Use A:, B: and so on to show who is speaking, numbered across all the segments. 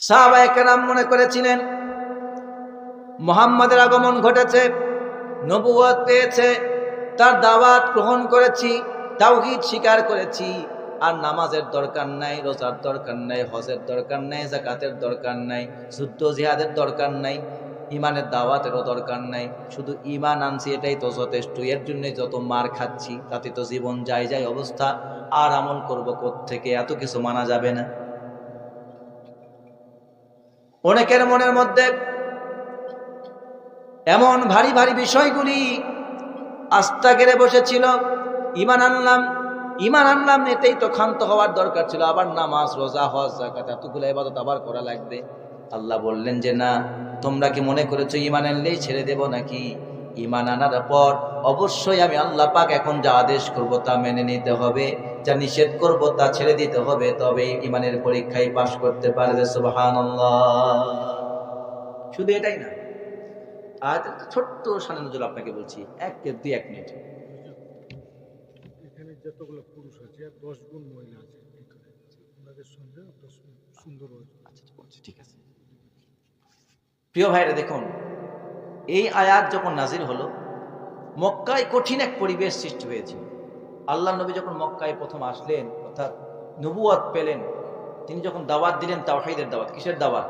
A: সাহাবাহাম মনে করেছিলেন, মোহাম্মদের আগমন ঘটেছে নবুয়ত পেয়েছে, তার দাওয়াত গ্রহণ করেছি, তাওহিদ স্বীকার করেছি, আর নামাজের দরকার নাই, রোজার দরকার নাই, হজের দরকার নাই জাকাতের দরকার নাই, যুদ্ধ জিহাদের দরকার নাই ইমানের দাওয়াতেরও দরকার নাই, শুধু ইমান আনছি এটাই তো যথেষ্ট, এর জন্য যত মার খাচ্ছি, তাতে তো জীবন যায় যায় অবস্থা, আর আমল করব থেকে এত কিছু মানা যাবে না। অনেকের মনের মধ্যে এমন ভারী ভারী বিষয়গুলি আস্থা গেড়ে বসেছিল, ইমান আনলাম ইমান আনলাম এতেই তো ক্ষান্ত হওয়ার দরকার ছিল, আবার নামাজ, রোজা, হজ জাকাত এতগুলো এবাদত আবার করা লাগবে। আল্লাহ বললেন যে, না, তোমরা কি মনে করেছ ইমান আনলেই ছেড়ে দেব নাকি? ইমান আনার পর অবশ্যই আমি আল্লাহ পাক এখন যা আদেশ করব তা মেনে নিতে হবে যা নিষেধ করব তা ছেড়ে দিতে হবে তবে ইমানের পরীক্ষায় পাশ করতে পারবে সুবহানাল্লাহ। শুধু এটাই না আজ একটা ছোট্ট সানে নজর আপনাকে বলছি এক দুই এক মিনিট।
B: এখানে যতগুলো পুরুষ আছে আর দশ গুণ মহিলা সুন্দর
A: আচ্ছা আচ্ছা, ঠিক আছে। প্রিয় ভাইরা দেখুন এই আয়াত যখন নাজির হলো, মক্কায় কঠিন এক পরিবেশ সৃষ্টি হয়েছে। আল্লাহ নবী যখন মক্কায় প্রথম আসলেন, অর্থাৎ নবুয়াত পেলেন, তিনি যখন দাওয়াত দিলেন তাওহীদের দাওয়াত, কিসের দাওয়াত?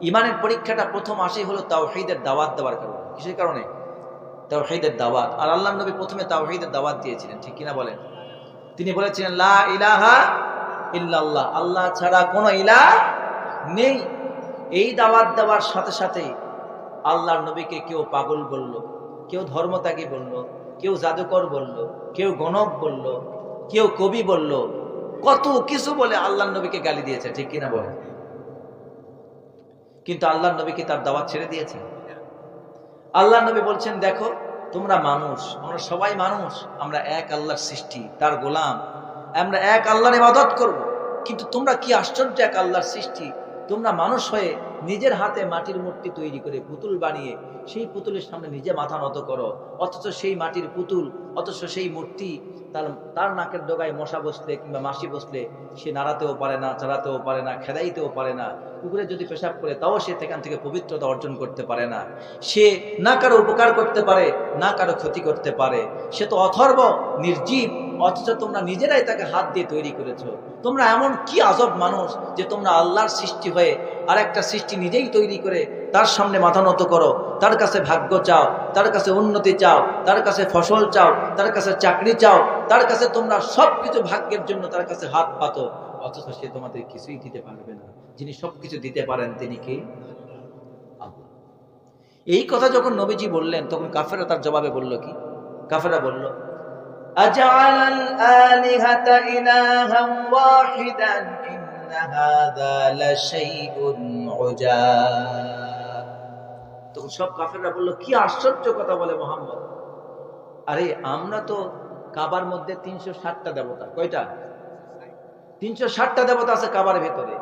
A: ইমানের পরীক্ষাটা প্রথম আসেই হলো তাওহীদের দাওয়াত দেওয়ার কারণে। কিসের কারণে? তাওহীদের দাওয়াত। আর আল্লাহ নবী প্রথমে তাওহীদের দাওয়াত দিয়েছিলেন, ঠিক কিনা বলেন? তিনি বলেছিলেন, লা ইলাহা ইল্লাল্লাহ, আল্লাহ ছাড়া কোনো ইলাহ নেই। এই দাওয়াত দেওয়ার সাথে সাথে আল্লাহর নবীকে কেউ পাগল বলল, কেউ ধর্মত্যাগী বলল, কেউ জাদুকর বলল, কেউ গণক বলল, কেউ কবি বলল, কত কিছু বলে আল্লাহর নবীকে গালি দিয়েছে, ঠিক কিনা বলে কিন্তু আল্লাহর নবীকে তার দাওয়াত ছেড়ে দিয়েছে আল্লাহ নবী বলছেন, দেখো, তোমরা মানুষ, আমরা সবাই মানুষ, আমরা এক আল্লাহর সৃষ্টি, তার গোলাম, আমরা এক আল্লাহর ইবাদত করব। কিন্তু তোমরা কি আশ্চর্য এক আল্লাহর সৃষ্টি? তোমরা মানুষ হয়ে নিজের হাতে মাটির মূর্তি তৈরি করে পুতুল বানিয়ে সেই পুতুলের সামনে নিজে মাথা নত করো। অথচ সেই মাটির পুতুল, অথচ সেই মূর্তি তার তার নাকের ডোগায় মশা বসলে কিংবা মাসি বসলে সে নাড়াতেও পারে না চালাতেও পারে না, খেদাইতেও পারে না। কুকুরে যদি পেশাব করে, তাও সে সেখান থেকে পবিত্রতা অর্জন করতে পারে না। সে না কারও উপকার করতে পারে, না কারও ক্ষতি করতে পারে। সে তো অথর্ব, নির্জীব, অথচ তোমরা নিজেরাই তাকে হাত দিয়ে তৈরি করেছ। তোমরা এমন কি আজব মানুষ যে তোমরা আল্লাহর সৃষ্টি হয়ে আর একটা সৃষ্টি নিজেই তৈরি করে তার সামনে মাথা নত করো। তার কাছে ভাগ্য চাও, তার কাছে উন্নতি চাও, তার কাছে ফসল চাও, তার কাছে চাকরি চাও, তার কাছে তোমরা সব কিছু ভাগ্যের জন্য তার কাছে হাত পাতো। অথচ সে তোমাদের কিছুই দিতে পারবে না। যিনি সবকিছু দিতে পারেন, তিনি কি? এই কথা যখন নবীজি বললেন, তখন কাফেরা তার জবাবে বলল কি? কাফেরা বলল তখন সব কাফেররা বলল, কি আশ্চর্য কথা বলে মোহাম্মদ। আরে, আমরা তো কাবার মধ্যে তিনশো ষাটটা দেবতা। কয়টা? তিনশো ষাটটা দেবতা আছে কাবার ভেতরে।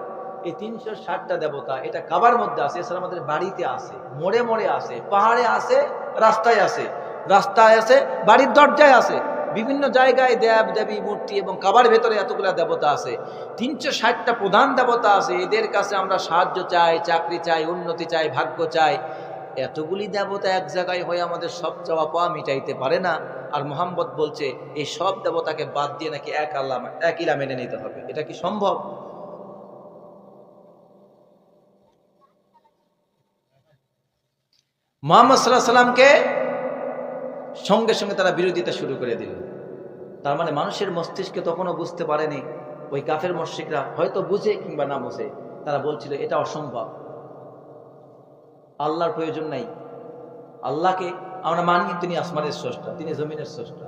A: এই তিনশো ষাটটা দেবতা, এটা কাবার মধ্যে আছে, এছাড়া আমাদের বাড়িতে আছে, মোড়ে মোড়ে আছে, পাহাড়ে আছে, রাস্তায় আছে। রাস্তায় আছে, বাড়ির দরজায় আছে। বিভিন্ন জায়গায় দেব, দেবী, মূর্তি এবং কাবার ভেতরে এতগুলা দেবতা আছে। তিনশো ষাটটা প্রধান দেবতা আছে, এদের কাছে আমরা সাহায্য চাই, চাকরি চাই, উন্নতি চাই, ভাগ্য চাই। এতগুলি দেবতা এক জায়গায় হয়ে আমাদের সব চাওয়া পাওয়া মিটাইতে পারে না। আর মোহাম্মদ বলছে, এই সব দেবতাকে বাদ দিয়ে নাকি এক আল্লাহ এক ইলা মেনে নিতে হবে। এটা কি সম্ভব? মোহাম্মদ সাল্লাহ সাল্লামকে সঙ্গে সঙ্গে তারা বিরোধিতা শুরু করে দিল। তার মানে মানুষের মস্তিষ্কে তখনও বুঝতে পারেনি, ওই কাফের মস্তিকরা হয়তো বুঝে কিংবা না বুঝে। তারা বলছিল, এটা অসম্ভব। আল্লাহর প্রয়োজন নাই। আল্লাহকে আমরা মানি তিনি আসমানের স্রষ্টা, তিনি জমিনের স্রষ্টা।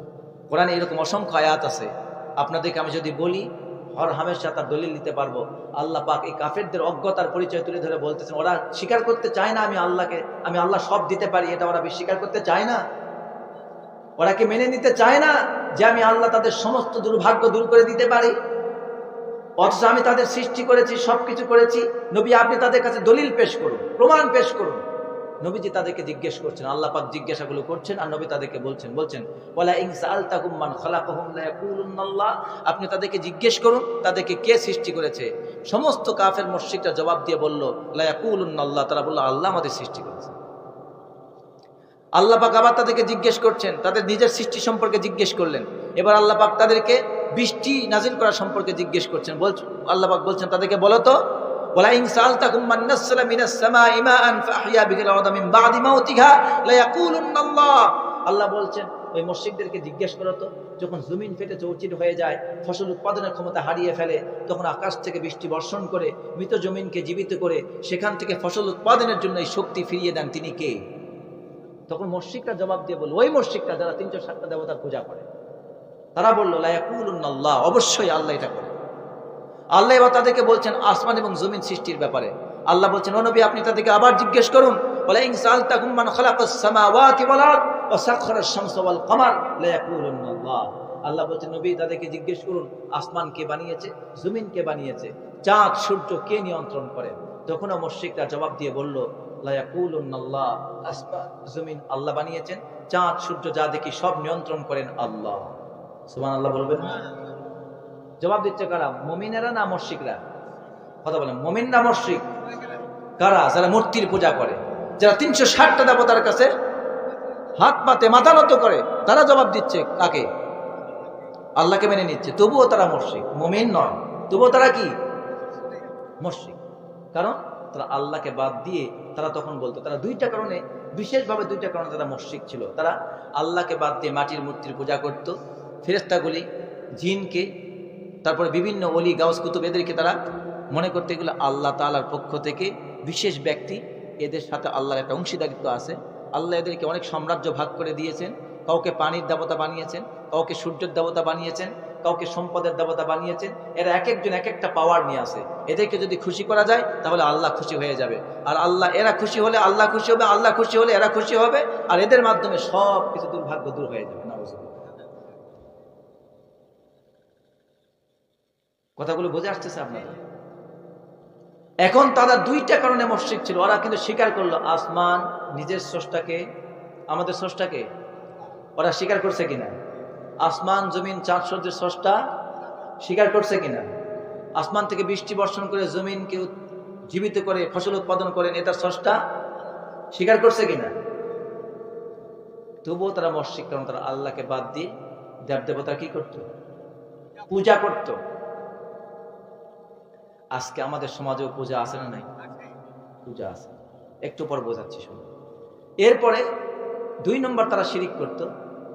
A: কোরআনে এরকম অসংখ্য আয়াত আছে। আপনাদেরকে আমি যদি বলি, হর হামেশা তার দলিল নিতে পারব। আল্লাহ পাক এই কাফেরদের অজ্ঞতার পরিচয় তুলে ধরে বলতেছেন, ওরা স্বীকার করতে চায় না আমি আল্লাহকে, আমি আল্লাহ সব দিতে পারি, এটা ওরা স্বীকার করতে চায় না। ওরা কি মেনে নিতে চায় না যে আমি আল্লাহ তাদের সমস্ত দুর্ভাগ্য দূর করে দিতে পারি? অথচ আমি তাদের সৃষ্টি করেছি সব কিছু করেছি। নবী, আপনি তাদের কাছে দলিল পেশ করুন, প্রমাণ পেশ করুন। নবীজি তাদেরকে জিজ্ঞেস করছেন, আল্লাহ পাক জিজ্ঞাসাগুলো করছেন আর নবী তাদেরকে বলছেন বলছেন আপনি তাদেরকে জিজ্ঞেস করুন, তাদেরকে কে সৃষ্টি করেছে? সমস্ত কাফের মুশরিকরা জবাব দিয়ে বলল লা ইয়াকুলুন্নাল্লাহ তারা বলল, আল্লাহ আমাদের সৃষ্টি করেছে। আল্লাহ পাক আবার তাদেরকে জিজ্ঞেস করছেন, তাদের নিজের সৃষ্টি সম্পর্কে জিজ্ঞেস করলেন। এবার আল্লাহ পাক তাদেরকে বৃষ্টি নাজিল করা সম্পর্কে জিজ্ঞেস করছেন। বল আল্লাহ পাক বলছেন, তাদেরকে বলো তো আল্লাহ বলছেন, ওই মুশরিকদেরকে জিজ্ঞেস করো তো, যখন জমিন ফেটে চৌচির হয়ে যায়, ফসল উৎপাদনের ক্ষমতা হারিয়ে ফেলে, তখন আকাশ থেকে বৃষ্টি বর্ষণ করে, মৃত জমিনকে জীবিত করে, সেখান থেকে ফসল উৎপাদনের জন্য এই শক্তি ফিরিয়ে দেন তিনি কে? তখন মস্যিকরা জবাব দিয়ে বলল, ওই মস্যিকরা যারা তিনশো ষাটটা দেবতার পূজা করে তারা বলল লায়াকুল্লাহ অবশ্যই আল্লাহ এটা করে। আল্লাহ এবার তাদেরকে বলছেন, আসমান এবং জমিন সৃষ্টির ব্যাপারে। আল্লাহ বলছেন, ও নবী, আপনি তাদেরকে আবার জিজ্ঞেস করুন বলে আল্লাহ বলছেন, নবী, তাদেরকে জিজ্ঞেস করুন, আসমান কে বানিয়েছে, জমিন কে বানিয়েছে, চাঁদ, সূর্য কে নিয়ন্ত্রণ করে? তখনও জবাব দিয়ে বলল লায়াকুলুন্নাল্লাহ আসমান, জমিন আল্লাহ বানিয়েছেন, চাঁদ, সূর্য যা দেখি সব নিয়ন্ত্রণ করেন আল্লাহ। সুবহানাল্লাহ বলবেন? জবাব দিচ্ছে কারা? মমিনেরা না মর্শিকরা কথা বলেন, মমিন না মর্শিক কারা? যারা মূর্তির পূজা করে, যারা তিনশো ষাটটা দেবতার কাছে হাত পাতে মাথা নত করে, তারা জবাব দিচ্ছে কাকে? আল্লাহকে মেনে নিচ্ছে। তবুও তারা মর্শিক মমিন নয়। তবুও তারা কি? মর্শিক কারণ তারা আল্লাহকে বাদ দিয়ে তারা তখন বলতো, তারা দুইটা কারণে, বিশেষভাবে দুইটা কারণে তারা মস্যিক ছিল। তারা আল্লাহকে বাদ দিয়ে মাটির মূর্তির পূজা করত ফেরেস্তাগুলি জিনকে, তারপরে বিভিন্ন অলি গাউস কুতুব এদেরকে তারা মনে করতে এগুলো আল্লাহ তালার পক্ষ থেকে বিশেষ ব্যক্তি। এদের সাথে আল্লাহর একটা অংশীদারিত্ব আছে। আল্লাহ এদেরকে অনেক সাম্রাজ্য ভাগ করে দিয়েছেন। কাউকে পানির দেবতা বানিয়েছেন, কাউকে সূর্যের দেবতা বানিয়েছেন, কাউকে সম্পদের দেবতা বানিয়েছেন। এরা এক একজন এক একটা পাওয়ার নিয়ে আসে এদেরকে যদি খুশি করা যায়, তাহলে আল্লাহ খুশি হয়ে যাবে। আর আল্লাহ, এরা খুশি হলে আল্লাহ খুশি হবে, আল্লাহ খুশি হলে এরা খুশি হবে। আর এদের মাধ্যমে সব কিছু দুর্ভাগ্য দূর হয়ে যাবে, নাউজুবিল্লাহ। কথাগুলো বুঝে আসতেছে আপনাদের। এখন তারা দুইটা কারণে মস্যিক ছিল। ওরা কিন্তু স্বীকার করল, আসমান নিজের স্রষ্টাকে, আমাদের স্রষ্টাকে। ওরা স্বীকার করছে কিনা? আসমান, জমিন, চাঁদ সূর্যের স্রষ্টা স্বীকার করছে কিনা? আসমান থেকে বৃষ্টি বর্ষণ করে জমিনকে জীবিত করে, ফসল উৎপাদন করেন এটা স্রষ্টা স্বীকার করছে কিনা? তবুও তারা মস্যিক কারণ তারা আল্লাহকে বাদ দিয়ে দেব দেবতা কি করত? পূজা করত। আজকে আমাদের সমাজেও পূজা আছে না নাই? পূজা আছে। একটু পর বোঝাচ্ছি শুনুন। এরপরে দুই নম্বর তারা শিরিক করত।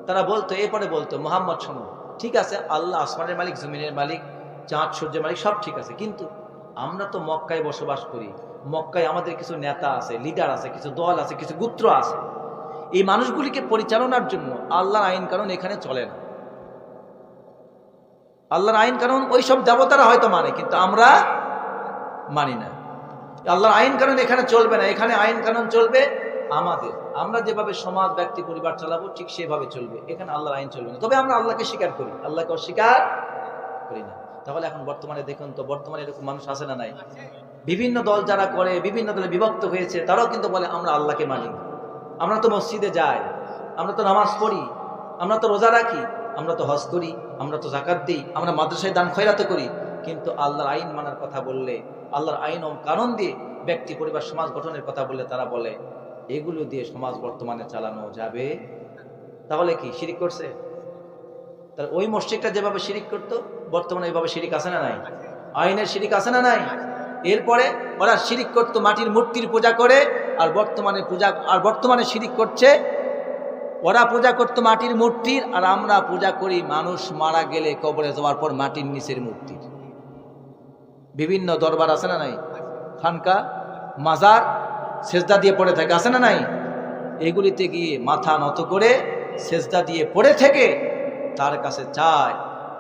A: তারা বলতো, এরপরে বলতো, মোহাম্মদ, শোনো, ঠিক আছে, আল্লাহ আসমানের মালিক, জমিনের মালিক, চাঁদ, সূর্যের মালিক, সব ঠিক আছে। কিন্তু আমরা তো মক্কায় বসবাস করি। মক্কায় আমাদের কিছু নেতা আছে, লিডার আছে, কিছু দল আছে, কিছু গুত্র আছে। এই মানুষগুলিকে পরিচালনার জন্য আল্লাহর আইন কানুন এখানে চলে না। আল্লাহর আইন কানুন ওই সব দেবতারা হয়তো মানে কিন্তু আমরা মানি না। আল্লাহর আইন কানুন এখানে চলবে না। এখানে আইন কানুন চলবে আমাদের। আমরা যেভাবে সমাজ, ব্যক্তি, পরিবার চালাবো, ঠিক সেভাবে চলবে। এখানে আল্লাহর আইন চলবে না। তবে আমরা আল্লাহকে স্বীকার করি। আল্লাহকে অস্বীকার করি না। তাহলে এখন বর্তমানে দেখুন তো, বর্তমানে এরকম মানুষ আছে না নাই? বিভিন্ন দল যারা করে, বিভিন্ন দলে বিভক্ত হয়েছে, তারাও কিন্তু বলে, আমরা আল্লাহকে মানি আমরা তো মসজিদে যাই, আমরা তো নামাজ পড়ি, আমরা তো রোজা রাখি, আমরা তো হজ করি, আমরা তো জাকাত দিই, আমরা মাদ্রাসায় দান খয়রাত করি। কিন্তু আল্লাহর আইন মানার কথা বললে আল্লাহর আইন ও কারণ দিয়ে ব্যক্তি, পরিবার, সমাজ গঠনের কথা বলে তারা বলে, এগুলো দিয়ে সমাজ বর্তমানে চালানো যাবে? তাহলে কি, শিরিক করছে? তাহলে ওই মসজিদটা যেভাবে শিরিক করতো, বর্তমানে এইভাবে শিরিক আছে না নাই? আইনের শিরিক আছে না নাই? এরপরে ওরা শিরিক করতো, মাটির মূর্তির পূজা করে, আর বর্তমানে পূজা, আর বর্তমানে শিরিক করছে। ওরা পূজা করতো মাটির মূর্তির, আর আমরা পূজা করি, মানুষ মারা গেলে কবরে যাওয়ার পর মাটির নিচের মূর্তির। বিভিন্ন দরবার আছে না নাই? খানকা, মাজার, সেজদা দিয়ে পড়ে থাকে, আছে না নাই? এগুলিতে গিয়ে মাথা নত করে সেজদা দিয়ে পড়ে থেকে তার কাছে চায়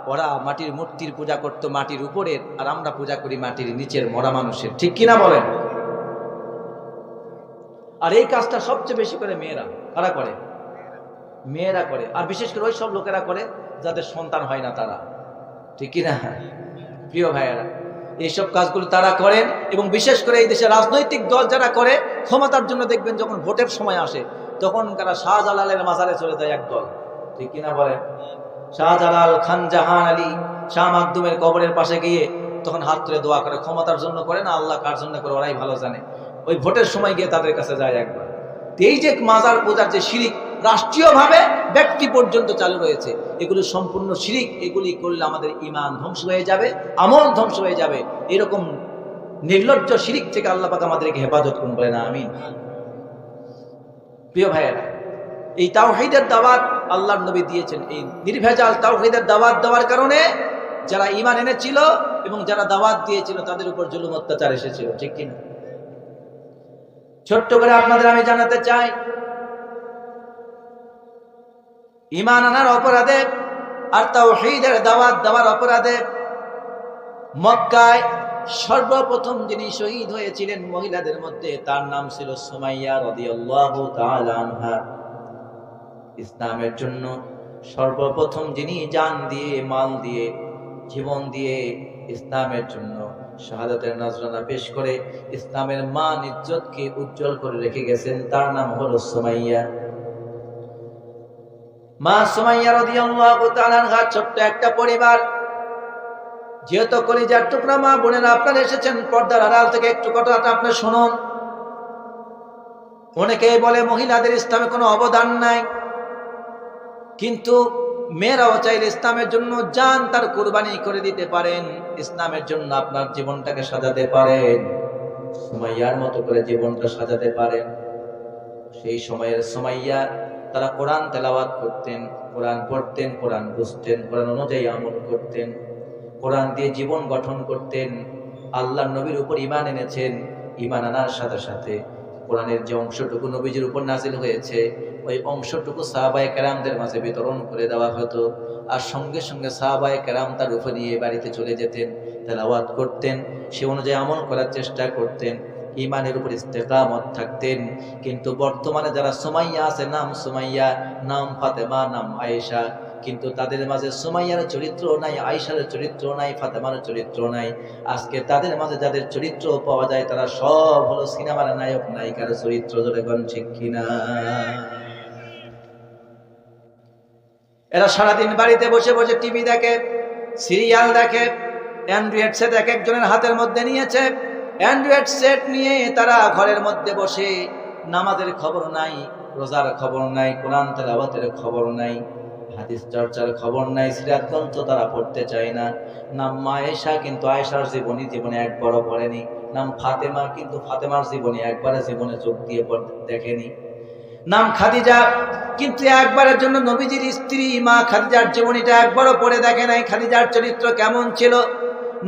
A: ওরা মাটির মূর্তির পূজা করতো মাটির উপরের আর আমরা পূজা করি মাটির নিচের মরা মানুষের। ঠিক কিনা বলেন? আর এই কাজটা সবচেয়ে বেশি করে মেয়েরা, কারা করে? মেয়েরা করে। আর বিশেষ করে ওই সব লোকেরা করে যাদের সন্তান হয় না তারা। ঠিক কিনা প্রিয় ভাইয়েরা এইসব কাজগুলো তারা করেন এবং বিশেষ করে এই দেশে রাজনৈতিক দল যারা করে, ক্ষমতার জন্য দেখবেন যখন ভোটের সময় আসে, তখন তারা শাহজালালের মাজারে চলে যায় এক দল। ঠিক কিনা বলেন? শাহজালাল খান জাহান আলী, শাহ মাকদুমের কবরের পাশে গিয়ে তখন হাত তুলে দোয়া করে, ক্ষমতার জন্য করে না, আল্লাহ কার জন্য করে, ওরাই ভালো জানে। ওই ভোটের সময় গিয়ে তাদের কাছে যায় একবার। এই যে মাজার পূজার যে শিরিক রাষ্ট্রীয়ভাবে ব্যক্তি পর্যন্ত চালু রয়েছে। এগুলো সম্পূর্ণ শিরিক, এগুলি করলে আমাদের ইমান ধ্বংস হয়ে যাবে, আমল ধ্বংস হয়ে যাবে। এরকম নির্লজ্জ শিরিক থেকে আল্লাহ পাক আমাদেরকে হেফাজত করুন বলে না আমি প্রিয় ভাইয়েরা, এই তাওহিদের দাওয়াত আল্লাহর নবী দিয়েছেন। এই নির্ভেজাল তাওহিদের দাওয়াত দেওয়ার কারণে যারা ইমান এনেছিল এবং যারা দাওয়াত দিয়েছিল, তাদের উপর জুলুম অত্যাচার এসেছিল, ঠিক কিনা? ছোট্ট করে আপনাদের আমি জানাতে চাই ইমান আনার অপরাধে আর তাও তাওহীদের দাওয়াত দেওয়ার অপরাধে মক্কায় সর্বপ্রথম যিনি শহীদ হয়েছিলেন মহিলাদের মধ্যে, তার নাম ছিল সুমাইয়া রাদিয়াল্লাহু আনহা। ইসলামের জন্য সর্বপ্রথম যিনি জান দিয়ে, মাল দিয়ে, জীবন দিয়ে ইসলামের জন্য শাহাদাতের নজরানা পেশ করে ইসলামের মান ইজ্জতকে উজ্জ্বল করে রেখে গেছেন, তার নাম হলো সুমাইয়া। মা সুমাইয়া রাদিয়াল্লাহু তাআলা ছোট্ট একটা পরিবার। যেহেতু কলিজার টুকরা মা বোনেরা আপনারা এসেছেন পর্দার আড়াল থেকে, একটু কথাটা আপনি শুনুন। অনেকেই বলে মহিলাদের ইসলামে কোনো অবদান নাই। কিন্তু মেয়েরাও চাইলে ইসলামের জন্য যান তার কোরবানি করে দিতে পারেন, ইসলামের জন্য আপনার জীবনটাকে সাজাতে পারেন। সুমাইয়ার মতো করে জীবনটা সাজাতে পারেন। সেই সময়ের সুমাইয়া তারা কোরআন তেলাওয়াত করতেন, কোরআন পড়তেন, কোরআন বুঝতেন, কোরআন অনুযায়ী আমল করতেন, কোরআন দিয়ে জীবন গঠন করতেন আল্লাহ নবীর উপর ইমান এনেছেন ইমান আনার সাথে সাথে কোরআনের যে অংশটুকু নবীজির উপর নাজিল হয়েছে, ওই অংশটুকু সাহাবায়ে কেরামদের মাঝে বিতরণ করে দেওয়া হতো। আর সঙ্গে সঙ্গে সাহাবায়ে কেরাম তার উপর নিয়ে বাড়িতে চলে যেতেন, তেলাওয়াত করতেন, সে অনুযায়ী আমল করার চেষ্টা করতেন। ইমানের উপর ইস্তেকামত থাকতেন। কিন্তু বর্তমানে যারা সুমাইয়া আছে, নাম সুমাইয়া, নাম ফাতেমা, নাম আয়েশা, কিন্তু তাদের মাঝে সুমাইয়ার চরিত্র নাই, আয়েশার চরিত্র নাই, ফাতেমার চরিত্র নাই। আজকে তাদের মাঝে যাদের চরিত্র পাওয়া যায়, তারা সব হলো সিনেমার নায়ক, নায়িকার চরিত্র ধরে গণ ঠিক কিনা? এরা সারাদিন বাড়িতে বসে বসে টিভি দেখে, সিরিয়াল দেখে, অ্যান্ড্রয়েড সেট এক একজনের হাতের মধ্যে নিয়েছে। অ্যান্ড্রয়েড সেট নিয়ে তারা ঘরের মধ্যে বসে নামাজের খবর নাই, রোজার খবর নাই, কোরআন তেলাওয়াতের খবর নাই, হাদিস চর্চার খবর নাই, সিরাত গ্রন্থ তারা পড়তে চায় না। নাম মায়েশা কিন্তু আয়েশার জীবনী, জীবনে একবারও পড়েনি। নাম ফাতেমা কিন্তু ফাতেমার জীবনী, একবারে জীবনে চোখ দিয়ে দেখেনি। নাম খাদিজা কিন্তু একবারের জন্য নবীজির স্ত্রী মা খাদিজার জীবনীটা একবারও পড়ে দেখে নাই। খাদিজার চরিত্র কেমন ছিল?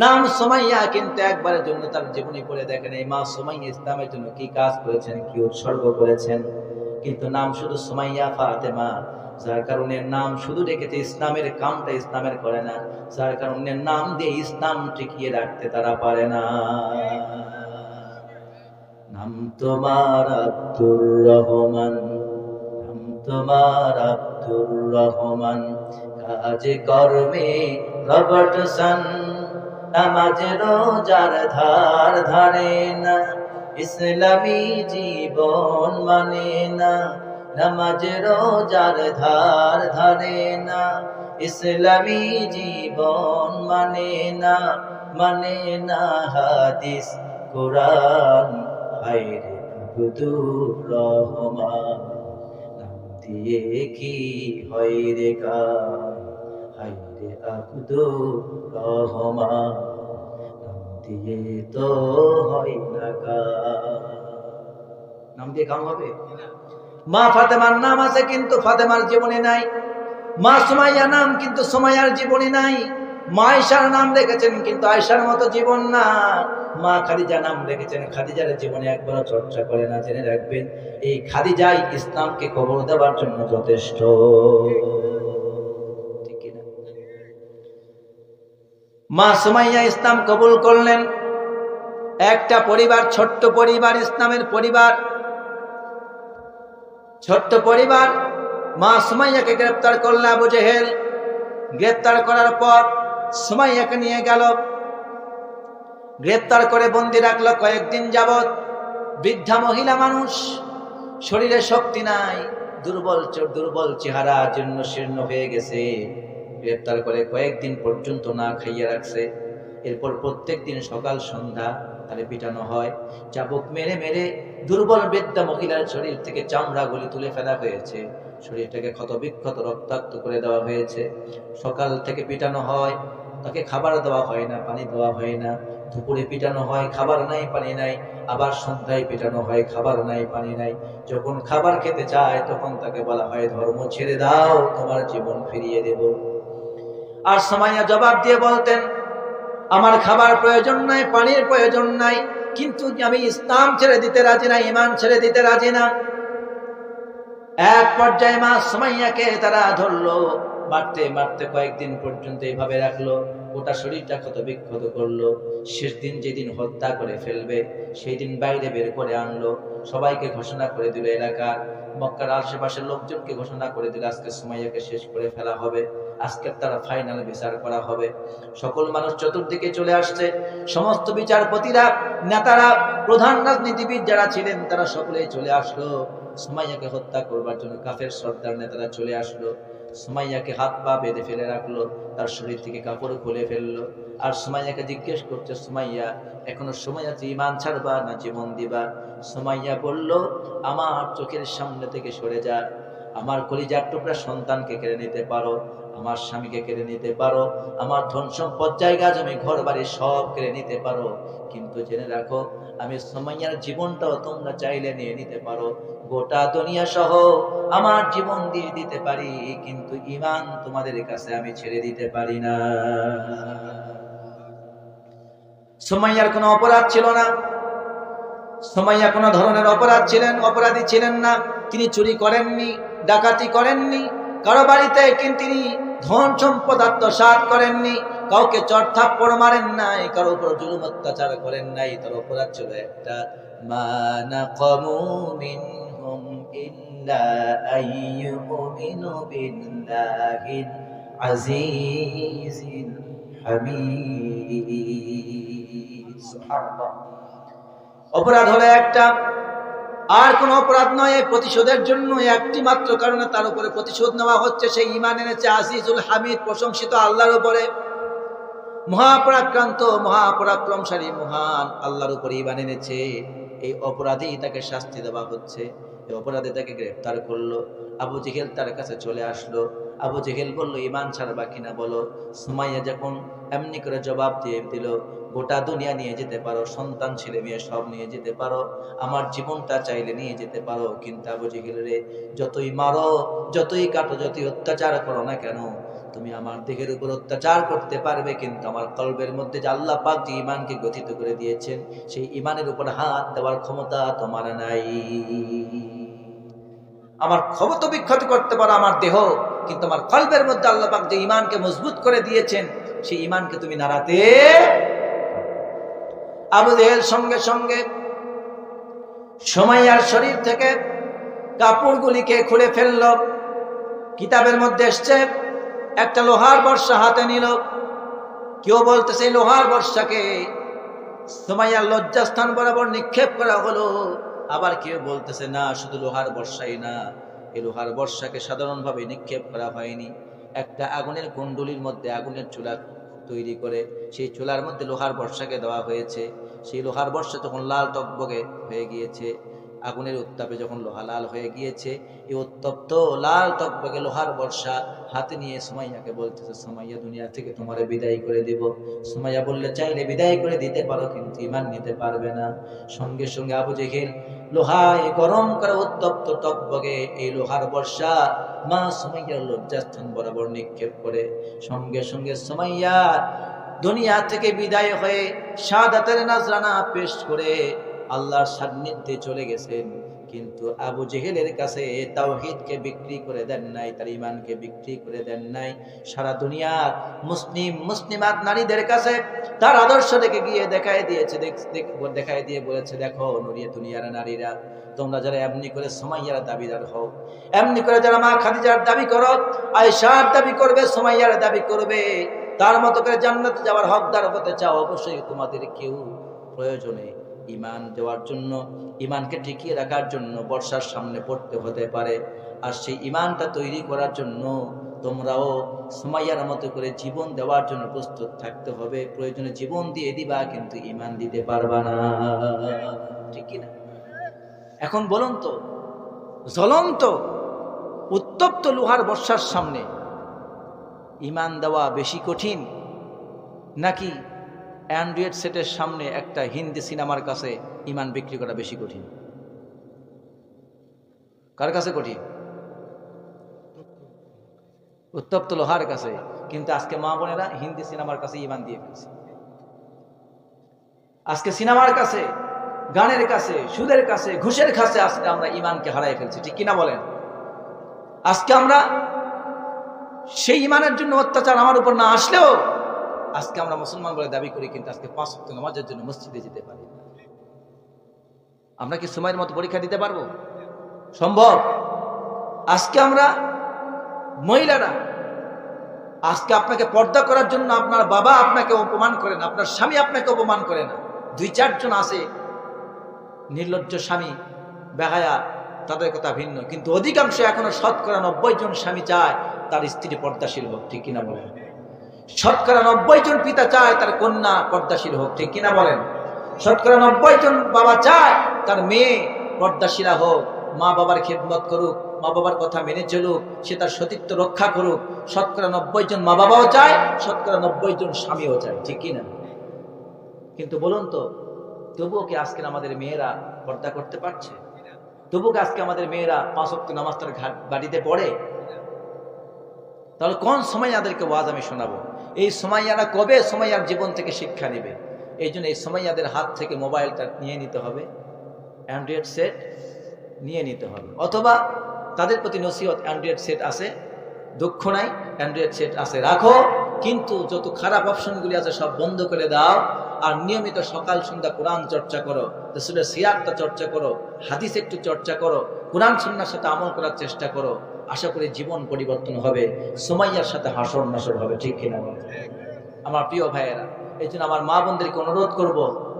A: নাম সোমাইয়া কিন্তু একবারের জন্য তার জীবনী পড়ে দেখে নাই মা সোমাইয়া ইসলামের জন্য কি কাজ করেছেন, কি উৎসর্গ করেছেন? কিন্তু নাম শুধু সোমাইয়া ফাতেমা, যার কারণে নাম শুধু রেখেছে ইসলামের কামটা ইসলামের করে না, যার কারণে নাম দিয়ে ইসলাম টিকিয়ে রাখতে তারা পারে না। নাম তোমার আব্দুর রহমান, নাম তোমার আব্দুর রহমান, কাজে কর্মে রবর্টসন নামাজে রোজার ধার ধারে না। ইসলামী জীবন মানে না। নামাজে রোজার ধার ধারে না। ইসলামী জীবন মানে না। মানে না হাদিস, কোরআন হায়রে আব্দুর রহমান। নাম দিয়ে কি হয় রে কাজ হায়রে দিয়ে তো হয় না নাম দিয়ে কাম হবে? মা ফাতেমার নাম আছে কিন্তু ফাতেমার জীবনে নাই। মা সুমাইয়া নাম কিন্তু সুমাইয়ার জীবনে নাই। মা আয়সার নাম রেখেছেন কিন্তু আয়সার মতো জীবন না। মা খাদিজা নাম রেখেছেন। খাদিজার জীবনে একবারও চর্চা করে না, জেনে রাখবেন, এই খাদিজাই ইসলামকে কবর দেওয়ার জন্য যথেষ্ট। মা সুমাইয়া ইসলাম কবুল করলেন। একটা পরিবার, ছোট্ট পরিবার, ইসলামের পরিবার। ছোট্ট পরিবার, মা সুমাইয়াকে গ্রেপ্তার করলে আবু জেহেল। গ্রেপ্তার করার পর সুমাইয়াকে নিয়ে গেল। গ্রেপ্তার করে বন্দি রাখল কয়েকদিন যাবৎ। বৃদ্ধা মহিলা মানুষ, শরীরে শক্তি নাই, দুর্বল দুর্বল চেহারা জীর্ণ শীর্ণ হয়ে গেছে। গ্রেপ্তার করে কয়েকদিন পর্যন্ত না খাইয়ে রাখছে। এরপর প্রত্যেক দিন সকাল সন্ধ্যা তারে পিটানো হয়। চাবুক মেরে মেরে দুর্বল বৃদ্ধা মহিলার শরীর থেকে চামড়া গুলি তুলে ফেলা হয়েছে। শরীরটাকে ক্ষত বিক্ষত রক্তাক্ত করে দেওয়া হয়েছে। সকাল থেকে পিটানো হয়। তাকে খাবার দেওয়া হয় না, পানি দেওয়া হয় না। দুপুরে পিটানো হয়, খাবার নাই, পানি নাই। আবার সন্ধ্যায় পিটানো হয়, খাবার নাই, পানি নাই। যখন খাবার খেতে চায়, তখন তাকে বলা হয়, ধর্ম ছেড়ে দাও, তোমার জীবন ফিরিয়ে দেব। আর সময়য়া জবাব দিয়ে বলতেন, আমার খাবার প্রয়োজন নাই, পানির প্রয়োজন নাই, কিন্তু আমি ইসলাম ছেড়ে দিতে রাজি না ইমান ছেড়ে দিতে রাজি না। এক পর্যায়ে মা সুমাইয়াকে তারা ধরলো মারতে মারতে কয়েকদিন পর্যন্ত এইভাবে রাখল, গোটা শরীরটা ক্ষত বিক্ষত করল। শেষ দিন যেদিন হত্যা করে ফেলবে সেই দিন বাইরে বের করে আনলো, সবাইকে ঘোষণা করে দিল এলাকার মক্কার আশেপাশের লোকজনকে ঘোষণা করে দিল, আজকে সুমাইয়াকে শেষ করে ফেলা হবে, আজকে তারা ফাইনাল বিচার করা হবে। সকল মানুষ চতুর্দিকে চলে আসছে। সমস্ত বিচারপতিরা, নেতারা, প্রধান রাজনীতিবিদ যারা ছিলেন, তারা সকলেই চলে আসলো। সুমাইয়াকে হত্যা করবার জন্য কাফের সর্দার নেতারা চলে আসলো। সুমাইয়াকে হাত পা বেঁধে ফেলে রাখল, তার শরীর থেকে কাপড় খুলে ফেলল। আর সুমাইয়াকে জিজ্ঞেস করছে, সুমাইয়া, এখনও সময় আছে ইমান ছাড়বা না জীবন দিবা? সুমাইয়া বলল, আমার চোখের সামনে থেকে সরে যা। আমার কলিজার টুকরা সন্তানকে কেড়ে নিতে পারো। আমার স্বামীকে কেড়ে নিতে পারো, আমার ধন সম্পদ, জায়গা, জমি ঘর বাড়ি সব কেড়ে নিতে পারো। কিন্তু জেনে রাখো, আমি সুমাইয়ার জীবনটাও তোমরা চাইলে নিয়ে নিতে পারো। গোটা দুনিয়া সহ আমার জীবন দিয়ে দিতে পারি, কিন্তু ইমান তোমাদের কাছে আমি ছেড়ে দিতে পারি না। সুমাইয়ার কোনো অপরাধ ছিল না। সুমাইয়া কোনো ধরনের অপরাধ ছিলেন, অপরাধী ছিলেন না। তিনি চুরি করেননি, ডাকাতি করেননি। কারও বাড়িতে কিন্তু তিনি ধন সম্পদ আত্মসাৎ করেননি, কাউকে চড়থাপ্পড় মারেন নাই, কারও উপর জুলুম অত্যাচার করেন নাই, তার অপরাধ ছিল একটা মানা কমু মিনহুম ইল্লা আইয়ুমিনু বিল্লাহিল আজিজিল হামিদ। সুবহানাল্লাহ। অপরাধ হলো একটা আর কোন অপরাধ নয় প্রতিশোধের জন্য একটি মাত্র কারণে তার উপরে প্রতিশোধ নেওয়া হচ্ছে। সেই ইমান এনেছে আসিজুল হামিদ, প্রশংসিত আল্লাহর উপরে। মহাপরাক্রান্ত, মহাপরাক্রমশালী, মহান আল্লাহর উপরে ইমান এনেছে। এই অপরাধেই তাকে শাস্তি দেওয়া হচ্ছে। এই অপরাধে তাকে গ্রেফতার করল। আবু জেহেল তার কাছে চলে আসলো। আবু জেহেল বলল, ইমান ছাড়বা কিনা বলো? সুমাইয়া যখন এমনি করে জবাব দিয়ে দিল গোটা দুনিয়া নিয়ে যেতে পারো, সন্তান, ছেলে মেয়ে সব নিয়ে যেতে পারো, আমার জীবনটা চাইলে নিয়ে যেতে পারো। কিন্তু আবু জেহেল রে, যতই মারো, যতই কাটো, যতই অত্যাচার করো না কেন, তুমি আমার দেহের উপর অত্যাচার করতে পারবে, কিন্তু আমার কল্পের মধ্যে যে আল্লাহ পাক যে ইমানকে গঠিত করে দিয়েছেন, সেই ইমানের উপর হাত দেওয়ার ক্ষমতা তোমার নাই। আমার ক্ষমতা বিক্ষত করতে পারো আমার দেহ, কিন্তু আমার কল্পের মধ্যে আল্লাহ পাক যে ইমানকে মজবুত করে দিয়েছেন, সেই ইমানকে তুমি নাড়াতে আবু দেহের সঙ্গে সঙ্গে সময়ার শরীর থেকে কাপড়গুলিকে খুলে ফেলল। কিতাবের মধ্যে এসছে, একটা লোহার বর্ষা হাতে নিল। কেউ বলতেছে লোহার বর্ষাকে সোমাইয়ার লজ্জাস্থান বরাবর নিক্ষেপ করা হলো। আবার কেউ বলতেছে, না, শুধু লোহার বর্ষাই না, এই লোহার বর্ষাকে সাধারণভাবে নিক্ষেপ করা হয়নি। একটা আগুনের কুণ্ডলির মধ্যে আগুনের চুলা তৈরি করে, সেই চুলার মধ্যে লোহার বর্ষাকে দেওয়া হয়েছে। সেই লোহার বর্ষা তখন লাল টকবগে হয়ে গিয়েছে। আগুনের উত্তাপে যখন লোহা লাল হয়ে গিয়েছে, এই উত্তপ্ত লাল টকবগে লোহার বর্ষা হাতে নিয়ে সুমাইয়াকে বলতেছে, সুমাইয়া, দুনিয়া থেকে তোমারে বিদায় করে দেব। সুমাইয়া বললে, চাইলে বিদায় করে দিতে পারো, কিন্তু ইমান নিতে পারবে না। সঙ্গে সঙ্গে আবু জেহেল লোহায় গরম করে উত্তপ্ত টকবগে এই লোহার বর্ষা মা সুমাইয়ার লজ্জাস্থান বরাবর নিক্ষেপ করে। সঙ্গে সঙ্গে সুমাইয়া দুনিয়া থেকে বিদায় হয়ে সাদাতের নাজরানা পেশ করে আল্লাহর সান্নিধ্যে চলে গেছেন। কিন্তু আবু জেহেলের কাছে তাওহিদকে বিক্রি করে দেন নাই, তার ইমানকে বিক্রি করে দেন নাই। সারা দুনিয়ার মুসলিম, মুসলিমাত নারীদের কাছে তার আদর্শ রেখে গিয়ে দেখায় দিয়েছে, দেখ- দেখ- দেখায় দিয়ে বলেছে, দেখো নুরিয়া দুনিয়ার নারীরা, তোমরা যারা এমনি করে সোমাইয়ার দাবিদার হও, এমনি করে যারা মা খাদিজার দাবি করো আয়সার দাবি করবে, সোমাইয়ার দাবি করবে। তার মতো করে জান্নাতে যাওয়ার হকদার হতে চাও, অবশ্যই তোমাদের কেউ প্রয়োজনে ইমান দেওয়ার জন্য, ইমানকে টিকিয়ে রাখার জন্য বর্ষার সামনে পড়তে হতে পারে। আর সেই ইমানটা তৈরি করার জন্য তোমরাও সুমাইয়ার মতো করে জীবন দেওয়ার জন্য প্রস্তুত থাকতে হবে। প্রয়োজনে জীবন দিয়ে দিবা, কিন্তু ইমান দিতে পারবা না। ঠিক কিনা? এখন বলুন তো, জ্বলন্ত, উত্তপ্ত লোহার বর্ষার সামনে ইমান দেওয়া বেশি কঠিন নাকি অ্যান্ড্রয়েড সেটের সামনে একটা হিন্দি সিনেমার কাছে ইমান বিক্রি করা বেশি কঠিন। কার কাছে কঠিন? উত্তপ্ত লোহার কাছে। কিন্তু আজকে মা বোনেরা হিন্দি সিনেমার কাছে ইমান দিয়ে ফেলছে। আজকে সিনেমার কাছে, গানের কাছে সুদের কাছে, ঘুষের কাছে আজকে আমরা ইমানকে হারাই ফেলছি। ঠিক কিনা বলেন? আজকে আমরা সেই ইমানের জন্য অত্যাচার আমার উপর না আসলেও আজকে আমরা মুসলমান বলে দাবি করি, কিন্তু আজকে পাঁচ ওয়াক্ত নামাজের জন্য মসজিদে যেতে পারি আমরা কি সময়ের মতো পরীক্ষা দিতে পারব? সম্ভব? আজকে আমরা মহিলারা, আজকে আপনাকে পর্দা করার জন্য আপনার বাবা আপনাকে অপমান করেন আপনার স্বামী আপনাকে অপমান করে না। দুই চারজন আছে, নির্লজ্জ স্বামী, বেহায়া, তাদের কথা ভিন্ন। কিন্তু অধিকাংশ এখনও শতকরা নব্বই জন স্বামী চায়, তার স্ত্রী পর্দাশীল হোক, ঠিক কিনা বলেন? শতকরা নব্বই জন পিতা চায় তার কন্যা পর্দাশীল হোক, ঠিক কিনা বলেন? শতকরা নব্বই জন বাবা চায় তার মেয়ে পর্দাশীলা হোক, মা বাবার খেদমত করুক, মা বাবার কথা মেনে চলুক, সে তার সতীত্ব রক্ষা করুক, শতকরা নব্বই জন মা বাবাও চায়, শতকরা নব্বই জন স্বামীও চায়, ঠিক কিনা? কিন্তু বলুন তো, তবুও কি আজকের আমাদের মেয়েরা পর্দা করতে পারছে? তবুও আজকে আমাদের মেয়েরা পাঁচ অক্ট নামাজ তার ঘাট বাড়িতে পড়ে? তাহলে কোন সময় তাদেরকে ওয়াজ আমি শোনাবো? এই সময়য়ারা কবে সময়য়ার জীবন থেকে শিক্ষা নেবে? এই জন্য এই সময়য়াদের হাত থেকে মোবাইলটা নিয়ে নিতে হবে, অ্যান্ড্রয়েড সেট নিয়ে নিতে হবে। অথবা তাদের প্রতি নসিহত অ্যান্ড্রয়েড সেট আছে, দুঃখ নাই, অ্যান্ড্রয়েড সেট আছে, রাখো। কিন্তু যত খারাপ অপশনগুলি আছে সব বন্ধ করে দাও, আর নিয়মিত সকাল সন্ধ্যা কোরআন চর্চা করো সিয়ারটা চর্চা করো, হাদিস একটু চর্চা করো, কোরআন সন্ন্যার সাথে আমল করার চেষ্টা করো। আশা করি জীবন পরিবর্তন হবে, সোমাইয়ার সাথে হাসর নাসর হবে, ঠিক কিনা? আমার প্রিয় ভাইয়েরা, এই জন্য আমার মা বোনদেরকে অনুরোধ করব,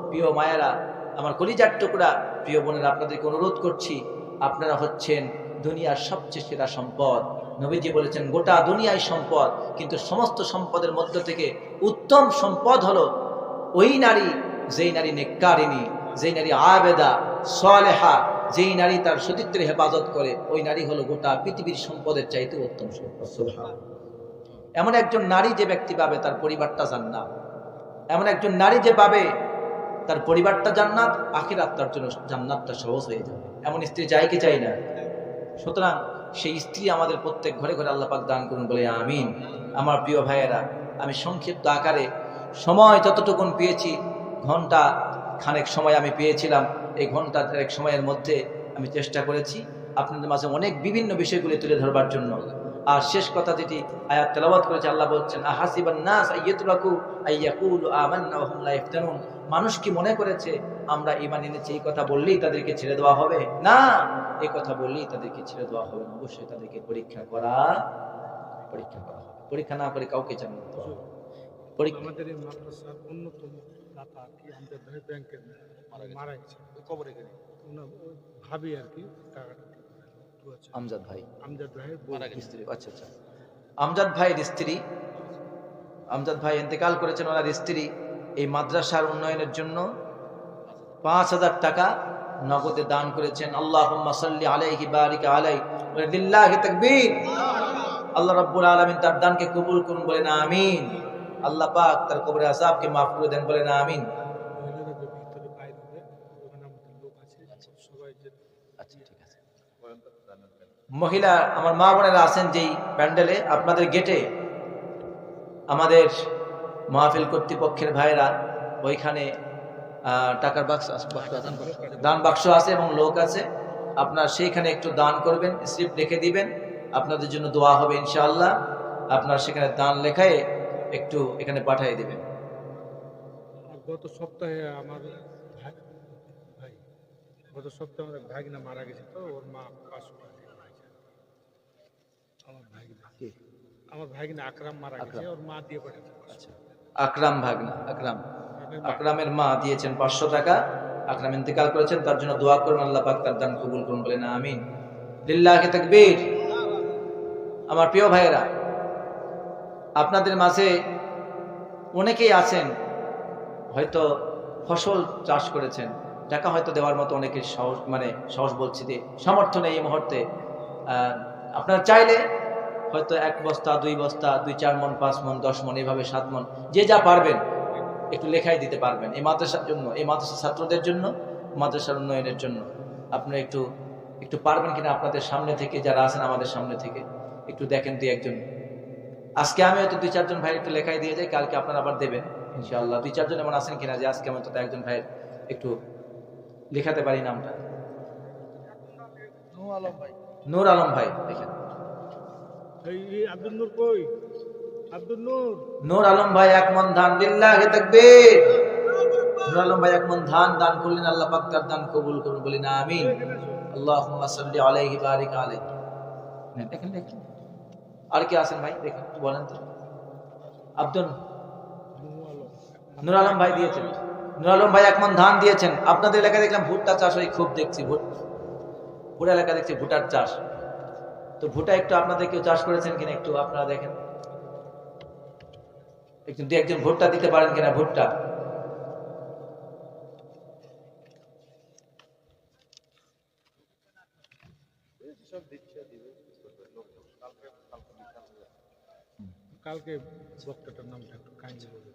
A: প্রিয় মায়েরা, আমার কলিজার টুকরা, প্রিয় বোনেরা, আপনাদেরকে অনুরোধ করছি, আপনারা হচ্ছেন দুনিয়ার সবচেয়ে সেরা সম্পদ। নবীজি বলেছেন, গোটা দুনিয়ায় সম্পদ, কিন্তু সমস্ত সম্পদের মধ্য থেকে উত্তম সম্পদ হলো ওই নারী, যেই নারী নেককারিনী যেই নারী আবেদা, সলেহা যেই নারী তার সতীত্বের হেফাজত করে ওই নারী হলো গোটা পৃথিবীর সম্পদের চাইতে উত্তম সম্পদ এমন একজন নারী যে ব্যক্তি পাবে তার পরিবারটা জান্নাত। এমন একজন নারী যে পাবে তার পরিবারটা জান্নাত আখিরাত আত্মার জন্য জান্নাতটা সহজ হয়ে যাবে। এমন স্ত্রী চাই কি চাই না? সুতরাং সেই স্ত্রী আমাদের প্রত্যেক ঘরে ঘরে আল্লাহ পাক দান করুন বলে আমিন। আমার প্রিয় ভাইয়েরা আমি সংক্ষিপ্ত আকারে সময় যতটুকুন পেয়েছি ঘণ্টা খানেক সময় আমি পেয়েছিলাম, এই ঘণ্টা এক সময়ের মধ্যে আমি চেষ্টা করেছি আপনাদের মাঝে অনেক বিভিন্ন বিষয়গুলি তুলে ধরবার জন্য। আর শেষ কথা যেটি, আয়াত তেলাওয়াত করেছে আল্লাহ বলছেন, আহাসিবান নাস আমান্না ইফতানুন। মানুষ কি মনে করেছে, আমরা ঈমান এনেছি, এই কথা বললেই তাদেরকে ছেড়ে দেওয়া হবে? না, এই কথা বললেই তাদেরকে ছেড়ে দেওয়া হবে না। অবশ্যই তাদেরকে পরীক্ষা করা পরীক্ষা করা হবে। পরীক্ষা না করে কাউকে হবে পরীক্ষা
B: আমাদের মাদ্রাসার অন্যতম দাতা কি আমাদের ব্যাংকের মারা গেছে।
C: কবরে গেলে
B: ভাবি আর কি টাকাটা
A: আমজাদ ভাই।
B: আমজাদ ভাইয়ের
C: মারা গেছে।
A: স্ত্রী আচ্ছা আচ্ছা। আমজাদ ভাইয়ের স্ত্রী। আমজাদ ভাই ইন্তেকাল করেছেন ওনার স্ত্রী। এই মাদ্রাসার উন্নয়নের জন্য পাঁচ হাজার টাকা নগদে দান করেছেন। আল্লাহ সাল্লি আলাইহি বারিক আলাই বলে তাকবীর। আল্লাহ রাব্বুল আলামিন তার দানকে কবুল করুন বলেন আমিন। আল্লাহ পাক তার কবরে আযাবকে মাফ করে দেন আমিন।
B: আছে সবাই যে
A: আচ্ছা মহিলা, আমার মা বোনেরা আছেন যেই প্যান্ডেলে, আপনাদের গেটে, আমাদের মাহফিল কর্তৃপক্ষের ভাইরা ওইখানে টাকার বাক্স? দান বাক্স আছে এবং লোক আছে। আপনার সেইখানে একটু দান করবেন, স্লিপ লিখে দিবেন। আপনাদের জন্য দোয়া হবে ইনশাআল্লাহ। আপনার সেখানে দান লেখায় একটু এখানে পাঠিয়ে দিবেন।
B: গত সপ্তাহে আমার ভাই ভাই গত সপ্তাহে আমাদের ভাগিনা মারা গেছে তো ওর মা পাঁচশো। আমার ভাগিনা। আমার ভাগিনা আকরাম মারা গেছে ওর মা দিয়ে পাঠাচ্ছে
A: আচ্ছা। আকরাম ভাগনা আকরাম।
B: আকরামের মা-
A: আকরামের মা দিয়েছেন পাঁচশো টাকা। আকরাম ইন্তেকাল করেছেন তার জন্য দোয়া করুন আল্লাহ পাক তার দান কবুল করুন বলেন আমিন। লিল্লাহি তাকবীর। আমার প্রিয় ভাইয়েরা আপনাদের মাঝে অনেকেই আছেন, হয়তো ফসল চাষ করেছেন, টাকা হয়তো দেওয়ার মতো অনেকের সাহস মানে সাহস বলছি যে সামর্থ্য নেই এই মুহূর্তে। আপনারা চাইলে হয়তো এক বস্তা, দুই বস্তা, দুই, চার মন, পাঁচ মন, দশ মন, এভাবে সাত মন, যে যা পারবেন একটু লেখাই দিতে পারবেন, এই মাদ্রাসার জন্য, এই মাদ্রাসা ছাত্রদের জন্য, মাদ্রাসার উন্নয়নের জন্য। আপনারা একটু একটু পারবেন কিনা আপনাদের সামনে থেকে, যারা আছেন আমাদের সামনে থেকে, একটু দেখেন দুই একজন। আজকে আমি হয়তো দুই চারজন ভাই একটু লেখাই দিয়ে যাই কালকে আপনারা আবার দেবেন ইনশাআল্লাহ। দুই চারজন এমন আছেন কিনা যে আজকে আমি অন্তত একজন ভাইয়ের একটু লেখাতে পারি নামটা? নূর আলম ভাই। দেখেন।
B: নূর
A: আলম ভাই এক মন ধান লিল্লাহি তাকবীর। নূর আলম ভাই এক মন ধান দান করলেন আল্লাহ পাক তার দান কবুল করুন বলি না আমিন আল্লাহুম্মা সাল্লি আলাইহি বারিক আলাইহি। দেখেন দেখেন। আর কি আছেন ভাই? দেখেন বলেন তো। আব্দুল নূর আলম ভাই দিয়েছেন। নূর আলম ভাই এক মন ধান দিয়েছেন। আপনাদের এলাকায় দেখলাম ভুট্টা চাষ হয়, খুব দেখছি ভুট। এলাকা দেখছি ভুটার চাষ। তো ভুট্টা একটু আপনাদের কেউ চাষ করেছেন কিনা একটু আপনারা দেখেন। একটু দু একজন ভুট্টা দিতে পারেন কিনা ভুট্টা?
B: কালকে বক্তাটার নামটা একটু কাইন্ডলি বলে।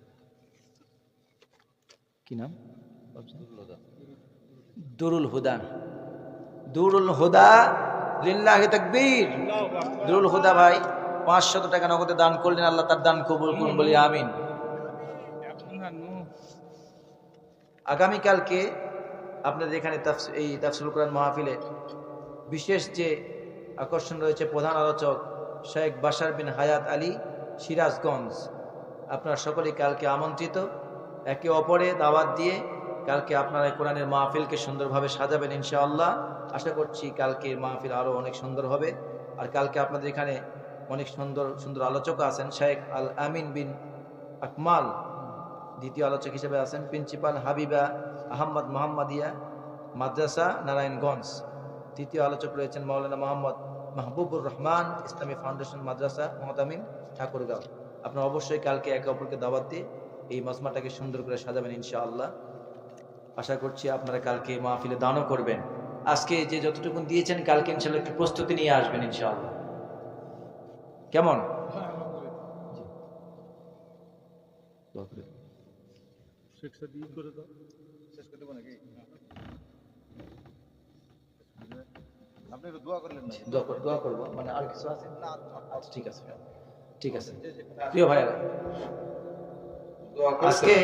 A: কি নাম? দুরুল হুদা। দুরুল হুদা লিল্লাহি তাকবীর। দুরুল হুদা ভাই পাঁচশত টাকা নগদে দান করলেন আল্লাহ তার দান কবুল করুন বলি আমিন।
B: নো
A: আগামীকালকে আপনাদের এখানে এই তাফসিল কোরআন মাহফিলে বিশেষ যে আকর্ষণ রয়েছে প্রধান আলোচক শেখ বাশার বিন হায়াত আলী সিরাজগঞ্জ। আপনারা সকলেই কালকে আমন্ত্রিত। একে অপরে দাওয়াত দিয়ে কালকে আপনারা কোরআনের মাহফিলকে সুন্দরভাবে সাজাবেন ইনশাআল্লাহ। আশা করছি কালকের মাহফিল আরও অনেক সুন্দর হবে। আর কালকে আপনাদের এখানে অনেক সুন্দর সুন্দর আলোচক আছেন শেখ আল আমিন বিন আকমাল, দ্বিতীয় আলোচক হিসেবে আছেন প্রিন্সিপাল হাবিবা আহম্মদ মোহাম্মদিয়া, মাদ্রাসা নারায়ণগঞ্জ। তৃতীয় আলোচক রয়েছেন মাওলানা মোহাম্মদ মাহবুবুর রহমান ইসলামী ফাউন্ডেশন মাদ্রাসা মহতামিম ঠাকুরগাঁও। আপনারা অবশ্যই কালকে একে অপরকে দাওয়াত দিয়ে এই মজমাটাকে সুন্দর করে সাজাবেন ইনশাআল্লাহ। আশা করছি আপনারা কালকে মাহফিলে দানও করবেন। আজকে যে যতটুকু দিয়েছেন কালকে ইনশাল্লাহ একটু প্রস্তুতি নিয়ে আসবেন ইনশাআল্লাহ। কেমন? দোয়া করে দিন।
B: শেখ সাদি করে
C: আপনি একটু দোয়া করলেন না?
A: দোয়া কর- দোয়া করব মানে আর কিছু আছে? আচ্ছা ঠিক আছে ঠিক আছে। প্রিয় ভাইয়েরা আজকে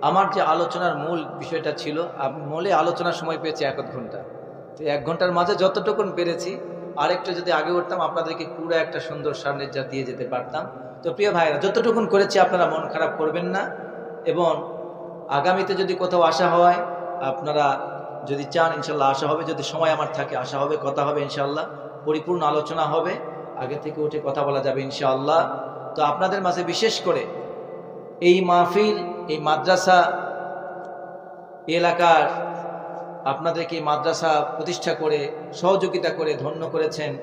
A: আমার যে আলোচনার মূল বিষয়টা ছিল আমি মূলে আলোচনার সময় পেয়েছি এক ঘণ্টা। তো এক ঘণ্টার মাঝে যতটুকুন পেরেছি আরেকটা যদি আগে উঠতাম আপনাদেরকে পুরো একটা সুন্দর সান্নিধ্যা দিয়ে যেতে পারতাম। তো প্রিয় ভাইয়েরা যতটুকুন করেছি আপনারা মন খারাপ করবেন না। এবং আগামীতে যদি কোথাও আসা হয় আপনারা যদি চান, ইনশাল্লাহ আসা হবে। যদি সময় আমার থাকে আসা হবে, কথা হবে, ইনশাল্লাহ। পরিপূর্ণ আলোচনা হবে। আগে থেকে উঠে কথা বলা যাবে, ইনশাআল্লাহ। তো আপনাদের মাঝে বিশেষ করে এই মাহফিল, এই মাদ্রাসা এলাকার আপনাদেরকে মাদ্রাসা প্রতিষ্ঠা করে, সহযোগিতা করে ধন্য করেছেন